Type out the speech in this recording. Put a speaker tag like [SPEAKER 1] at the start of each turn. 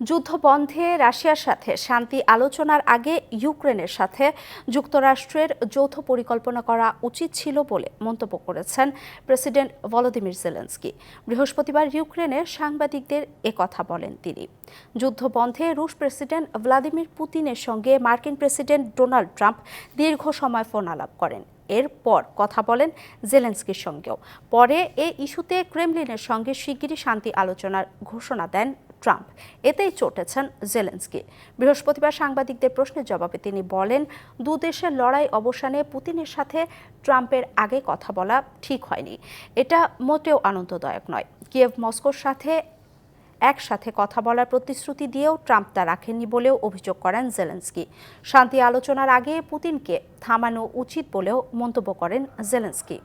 [SPEAKER 1] যুদ্ধ বন্ধে রাশিয়ার সাথে শান্তি আলোচনার আগে ইউক্রেনের সাথে যুক্তরাষ্ট্রের যৌথ পরিকল্পনা করা উচিত ছিল বলে মন্তব্য করেছেন প্রেসিডেন্ট ভলোদিমির জেলেন্সকি। বৃহস্পতিবার ইউক্রেনের সাংবাদিকদের একথা বলেন তিনি। যুদ্ধ বন্ধে রুশ প্রেসিডেন্ট ভ্লাদিমির পুতিনের সঙ্গে মার্কিন প্রেসিডেন্ট ডোনাল্ড ট্রাম্প দীর্ঘ সময় ফোন আলাপ করেন। এরপর কথা বলেন জেলেন্সকির সঙ্গেও। পরে এ ইস্যুতে ক্রেমলিনের সঙ্গে শিগগিরই শান্তি আলোচনার ঘোষণা দেন ট্রাম্প। এতেই চটেছেন জেলেন্সকি। বৃহস্পতিবার সাংবাদিকদের প্রশ্নের জবাবে তিনি বলেন, দু দেশের লড়াই অবসানে পুতিনের সাথে ট্রাম্পের আগে কথা বলা ঠিক হয়নি। এটা মোটেও আনন্দদায়ক নয়। কিয়েভ মস্কোর সাথে একসাথে কথা বলার প্রতিশ্রুতি দিয়েও ট্রাম্প তা রাখেননি বলেও অভিযোগ করেন জেলেন্সকি। শান্তি আলোচনার আগে পুতিনকে থামানো উচিত বলেও মন্তব্য করেন জেলেন্সকি।